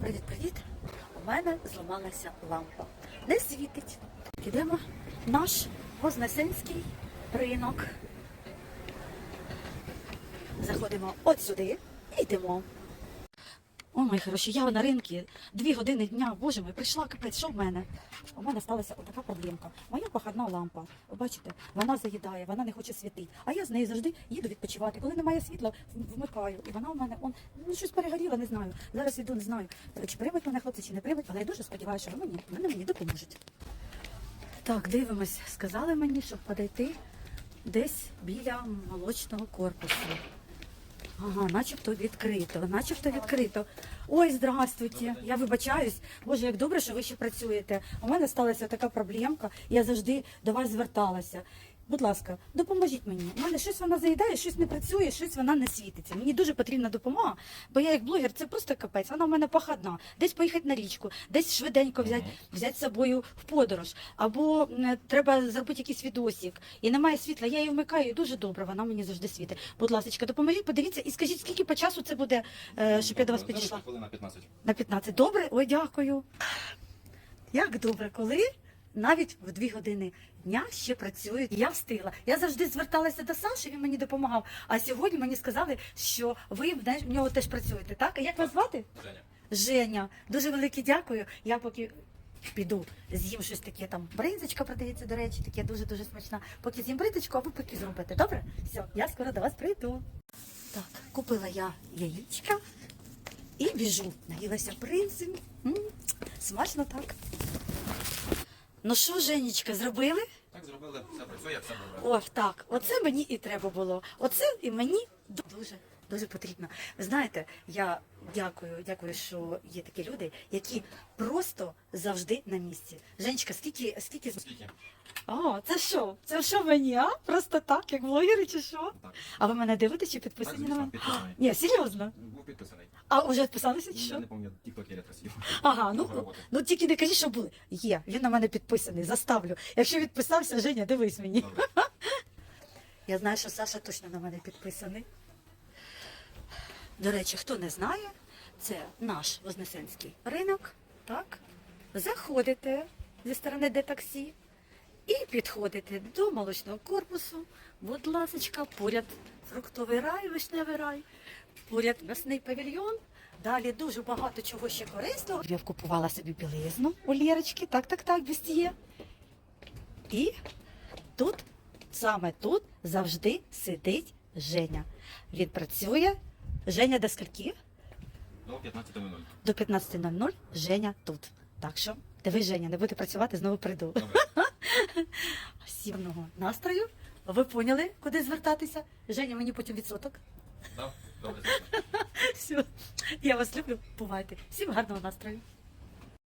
Привіт, привіт. У мене зламалася лампа. Не світить. Підемо в наш Вознесенський ринок. Заходимо от сюди і йдемо. О, мої хороші, я на ринку дві години дня, боже мій, прийшла капець, що в мене? У мене сталася отака проблемка. Моя походна лампа, бачите, вона заїдає, вона не хоче світити. А я з нею завжди їду відпочивати. Коли немає світла, вмикаю. І вона у мене он, ну, щось перегоріла, не знаю. Зараз іду, не знаю, чи приймуть мене хлопці, чи не приймуть, але я дуже сподіваюся, що вони вони мені допоможуть. Так, дивимось. Сказали мені, щоб подойти десь біля молочного корпусу. Ага, начебто відкрито, начебто відкрито. Ой, здравствуйте, я вибачаюсь. Боже, як добре, що ви ще працюєте. У мене сталася така проблемка, я завжди до вас зверталася. Будь ласка, допоможіть мені. У мене щось вона заїдає, щось не працює, щось вона не світиться. Мені дуже потрібна допомога, бо я як блогер, це просто капець. Вона в мене походна. Десь поїхати на річку, десь швиденько взяти, взяти з собою в подорож. Або треба зробити якийсь відосик. І немає світла, я її вмикаю, і дуже добре, вона мені завжди світить. Будь ласка, допоможіть, подивіться і скажіть, скільки по часу це буде, е, щоб я до вас підійшла. Хвилина 15. На 15. Добре? Ой, дякую. Як добре, коли навіть в дві години дня ще працюють. Я встигла. Я завжди зверталася до Саші, він мені допомагав. А сьогодні мені сказали, що ви в нього теж працюєте. Так? А як вас звати? Женя. Женя. Дуже велике дякую. Я поки. Піду, з'їм щось таке там. Бринзочка продається, до речі, таке дуже-дуже смачна. Поки з'їм бринзочку, а ви поки зробите. Добре? Все, я скоро до вас прийду. Так, купила я яєчка і біжу. Наїлася бринзів. М, Смачно так. Ну що, Женечка, зробили? Так зробили, все працює, все добре. О, так, оце мені і треба було. Оце і мені дуже дуже потрібно. Ви знаєте, я дякую, дякую, що є такі люди, які просто завжди на місці. Женечка, скільки, скільки? О, це що? Це що мені, а? Просто так, як блогери чи що? Так. А ви мене дивитесь чи підписані на мене? підписаний. Ні, серйозно. Був підписаний. А вже підписалися чи Я що? не пам'ятаю, тік-ток я росів. Ага, ну, роботи. ну тільки не кажіть, що були. Є, він на мене підписаний, заставлю. Якщо відписався, Женя, дивись мені. Добре. Я знаю, що Саша точно на мене підписаний. До речі, хто не знає, це наш Вознесенський ринок. Так? Заходите зі сторони де таксі і підходите до молочного корпусу. Будь ласочка, поряд фруктовий рай, вишневий рай, поряд м'ясний павільйон. Далі дуже багато чого ще корисного. Я купувала собі білизну у Лєрочки, так, так, так, вістіє. І тут, саме тут, завжди сидить Женя. Він працює. Женя до скільки? До 15.00. До 15.00 Женя тут. Так що, диви, Женя, не будете працювати, знову прийду. Сівного настрою. Ви поняли, куди звертатися? Женя, мені потім відсоток. Да? Добре. Все. Я вас люблю. Бувайте. Всім гарного настрою.